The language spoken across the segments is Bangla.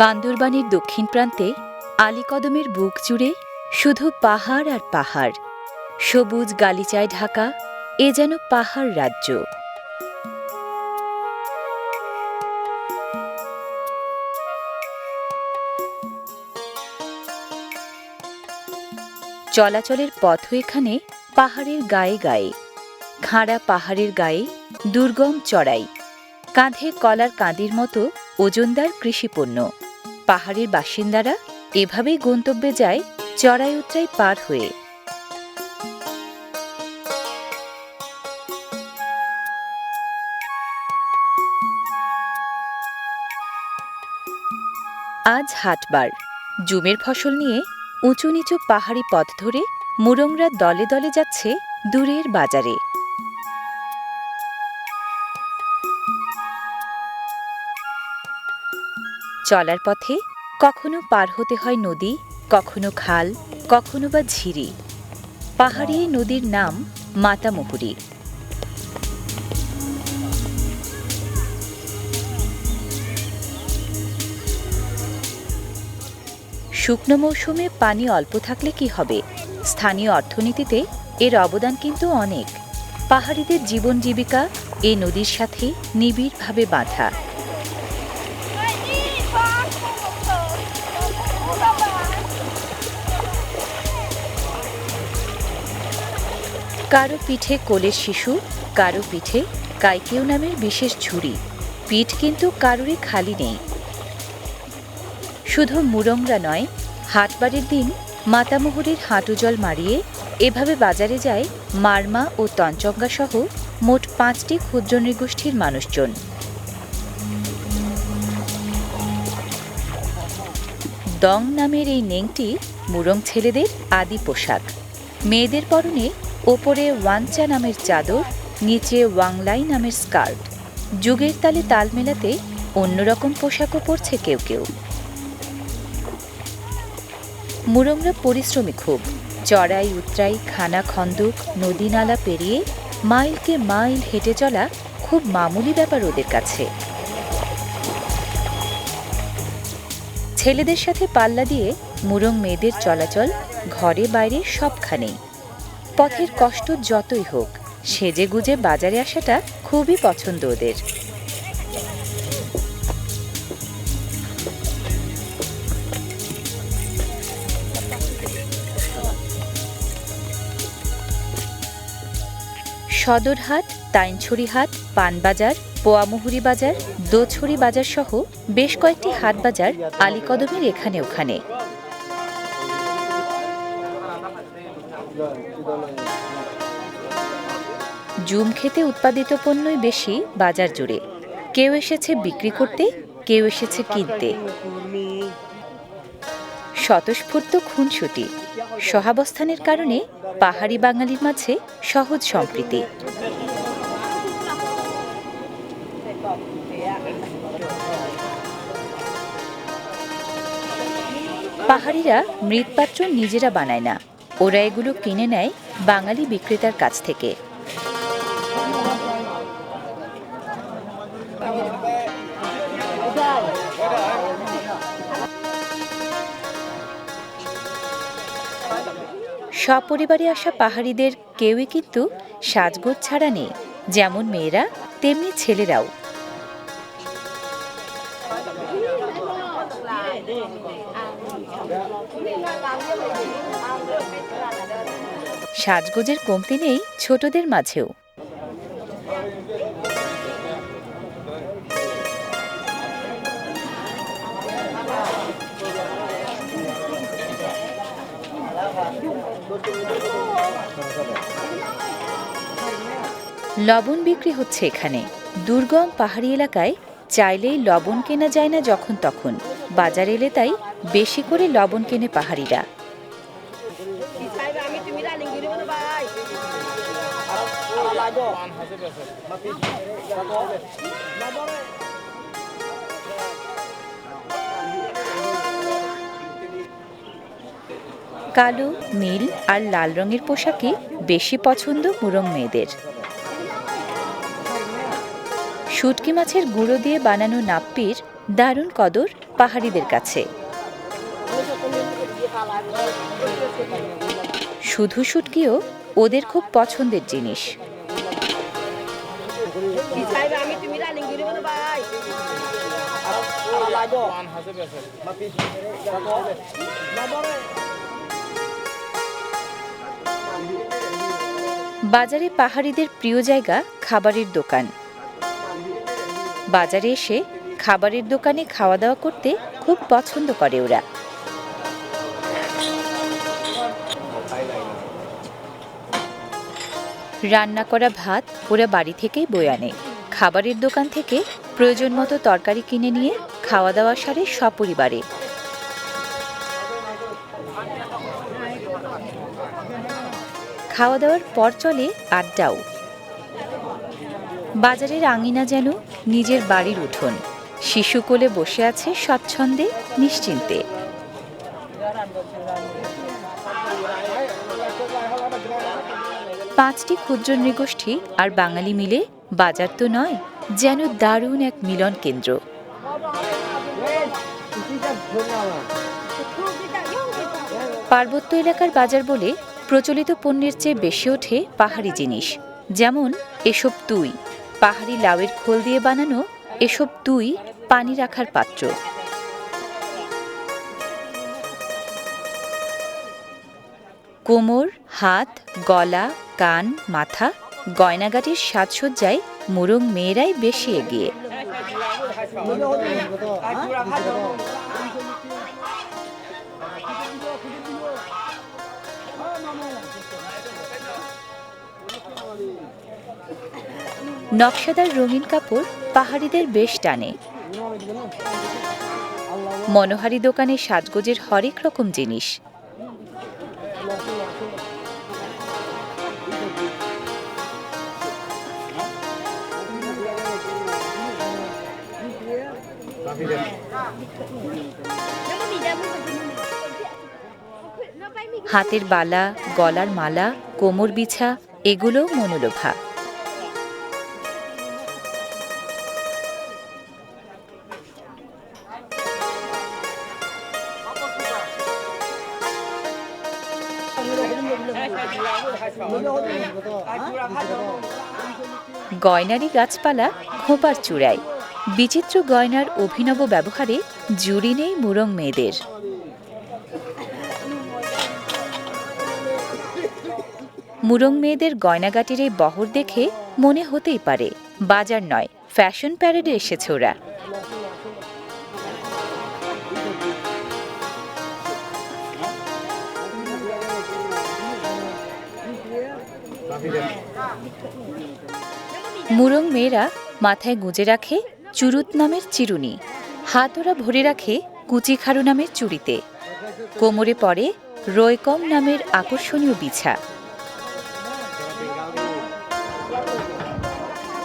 বান্দরবানের দক্ষিণ প্রান্তে আলীকদমের বুক জুড়ে শুধু পাহাড় আর পাহাড়। সবুজ গালিচায় ঢাকা, এ যেন পাহাড় রাজ্য। চলাচলের পথও এখানে পাহাড়ের গায়ে গায়ে, খাঁড়া পাহাড়ের গায়ে দুর্গম চড়াই। কাঁধে কলার কাঁদির মতো ওজনদার কৃষিপণ্য। পাহাড়ের বাসিন্দারা এভাবেই গন্তব্যে যায় চড়াই উতরাই পার হয়ে। আজ হাটবার। জুমের ফসল নিয়ে উঁচু নিচু পাহাড়ি পথ ধরে মুরংরা দলে দলে যাচ্ছে দূরের বাজারে। চলার পথে কখনো পার হতে হয় নদী, কখনো খাল, কখনো বা ঝিরি। পাহাড়ি নদীর নাম মাতামুহুরি শুকনো মৌসুমে পানি অল্প থাকলে কি হবে? স্থানীয় অর্থনীতিতে এর অবদান কিন্তু অনেক। পাহাড়িদের জীবন জীবিকা এই নদীর সাথে নিবিড়ভাবে বাঁধা। কারও পিঠে কোলের শিশু, কারও পিঠে কাইকেউ নামের বিশেষ ঝুড়ি। পিঠ কিন্তু কারোরই খালি নেই। শুধু মুরংরা নয়, হাটবারের দিন মাতামুহুরির হাঁটু জল মারিয়ে এভাবে বাজারে যায় মারমা ও তঞ্চঙ্গা সহ মোট পাঁচটি ক্ষুদ্র নৃগোষ্ঠীর মানুষজন। দং নামের এই নেংটি মুরং ছেলেদের আদি পোশাক। মেয়েদের পরনে ওপরে ওয়ানচা নামের চাদর, নিচে ওয়াংলাই নামের স্কার্ট। যুগের তালে তাল মেলাতে অন্যরকম পোশাকও পরছে কেউ কেউ। মুরংরা পরিশ্রমী খুব। চড়াই, উতরাই, খানা খন্দক, নদী নালা পেরিয়ে মাইলকে মাইল হেঁটে চলা খুব মামুলি ব্যাপার ওদের কাছে। ছেলেদের সাথে পাল্লা দিয়ে মুরং মেয়েদের চলাচল ঘরে বাইরে সবখানেই। পথের কষ্ট যতই হোক, সেজে গুজে বাজারে আসাটা খুবই পছন্দ ওদের। সদরহাট, তাইনছড়ি হাট, পানবাজার, পোয়ামুহুরি বাজার, দোছড়ি বাজার সহ বেশ কয়েকটি হাট বাজার আলীকদমের এখানে ওখানে। জুম খেতে উৎপাদিত পণ্যই বেশি বাজার জুড়ে। কেউ এসেছে বিক্রি করতে, কেউ এসেছে কিনতে। স্বতঃস্ফূর্ত খুনসুটি। সহাবস্থানের কারণে পাহাড়ি বাঙালির মাঝে সহজ সম্প্রীতি। পাহাড়িরা মৃৎপাত্র নিজেরা বানায় না। ওরা এগুলো কিনে নেয় বাঙালি বিক্রেতার কাছ থেকে। সপরিবারে আসা পাহাড়িদের কেউই কিন্তু সাজগোজ ছাড়া নেই। যেমন মেয়েরা, তেমনি ছেলেরাও। সাজগোজের কমতি নেই ছোটদের মাঝেও। লবণ বিক্রি হচ্ছে এখানে। দুর্গম পাহাড়ি এলাকায় চাইলেই লবণ কেনা যায় না যখন তখন। বাজার এলে তাই বেশি করে লবণ কেনে পাহাড়িরা। কালো, নীল আর লাল রঙের পোশাকই বেশি পছন্দ মুরং মেয়েদের। শুটকি মাছের গুঁড়ো দিয়ে বানানো নাপ্পির দারুণ কদর পাহাড়িদের কাছে। শুধু শুটকিও ওদের খুব পছন্দের জিনিস। বাজারে পাহাড়িদের প্রিয় জায়গা খাবারের দোকান। বাজারে এসে খাবারের দোকানে খাওয়া দাওয়া করতে খুব পছন্দ করে ওরা। রান্না করা ভাত ওরা বাড়ি থেকেই বয়ে আনে। খাবারের দোকান থেকে প্রয়োজন মতো তরকারি কিনে নিয়ে খাওয়া দাওয়া সারে সপরিবারে। খাওয়া দাওয়ার পর চলে আড্ডাও। বাজারের আঙিনা যেন নিজের বাড়ির উঠোন। শিশু কোলে বসে আছে স্বচ্ছন্দে, নিশ্চিন্তে। পাঁচটি ক্ষুদ্র নৃগোষ্ঠী আর বাঙালি মিলে বাজার তো নয়, যেন দারুণ এক মিলন কেন্দ্র। পার্বত্য এলাকার বাজার বলে প্রচলিত পণ্যের চেয়ে বেশি ওঠে পাহাড়ি জিনিস, যেমন এসব তুই। পাহাড়ি লাউয়ের খোল দিয়ে বানানো এসব দুই পানি রাখার পাত্র। কোমর, হাত, গলা, কান, মাথা গয়নাগাটির সাজসজ্জায় মুরং মেয়েরাই বেশি এগিয়ে। নকশাদার রঙিন কাপড় পাহাড়িদের বেশ টানে। মনোহারি দোকানে সাজগোজের হরেক রকম জিনিস। হাতের বালা, গলার মালা, কোমর বিছা এগুলোও মনোলোভা। গয়নারি গাছপালা খোঁপার চূড়ায়। বিচিত্র গয়নার অভিনব ব্যবহারে জুড়ি নেই মুরং মেয়েদের। মুরং মেয়েদের গয়নাগাটির এই বহর দেখে মনে হতেই পারে, বাজার নয়, ফ্যাশন প্যারেডে এসেছে ওরা। মুরং মেয়েরা মাথায় গুঁজে রাখে চুরুত নামের চিরুনি। হাত ওরা ভরে রাখে কুচি খারু নামের চুড়িতে। কোমরে পড়ে রয়কম নামের আকর্ষণীয় বিছা।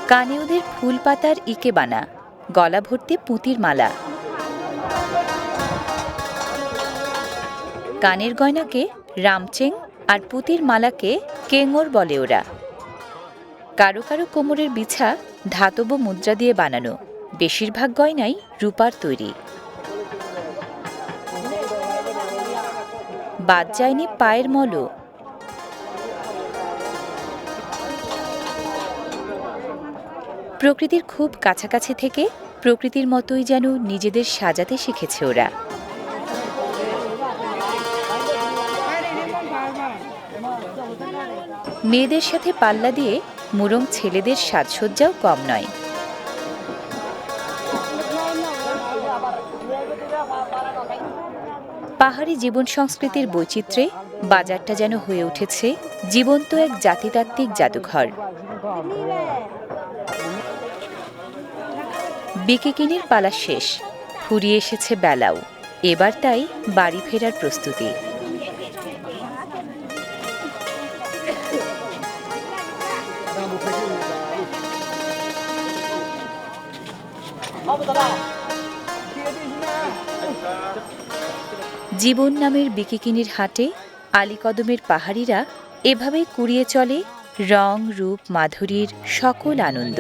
কানে ওদের ফুল পাতার ইকে বানা, গলা ভর্তি পুঁতির মালা। কানের গয়নাকে রামচেং আর পুঁতির মালাকে কেঙর বলে ওরা। কারও কারও কোমরের বিছা ধাতব মুদ্রা দিয়ে বানানো। বেশিরভাগ গয়নাই রূপার তৈরি। বাদ যায়নি পায়ের মলও। প্রকৃতির খুব কাছাকাছি থেকে প্রকৃতির মতোই যেন নিজেদের সাজাতে শিখেছে ওরা। মেয়েদের সাথে পাল্লা দিয়ে মুরং ছেলেদের সাজসজ্জাও কম নয়। পাহাড়ি জীবন সংস্কৃতির বৈচিত্র্যে বাজারটা যেন হয়ে উঠেছে জীবন্ত এক জাতিতাত্ত্বিক জাদুঘর। বিকিকিনির পালা শেষ, ফুরিয়ে এসেছে বেলাও। এবার তাই বাড়ি ফেরার প্রস্তুতি। জীবন নামের বিকিকিনির হাটে আলীকদমের পাহাড়িরা এভাবে কুড়িয়ে চলে রং রূপ মাধুরীর সকল আনন্দ।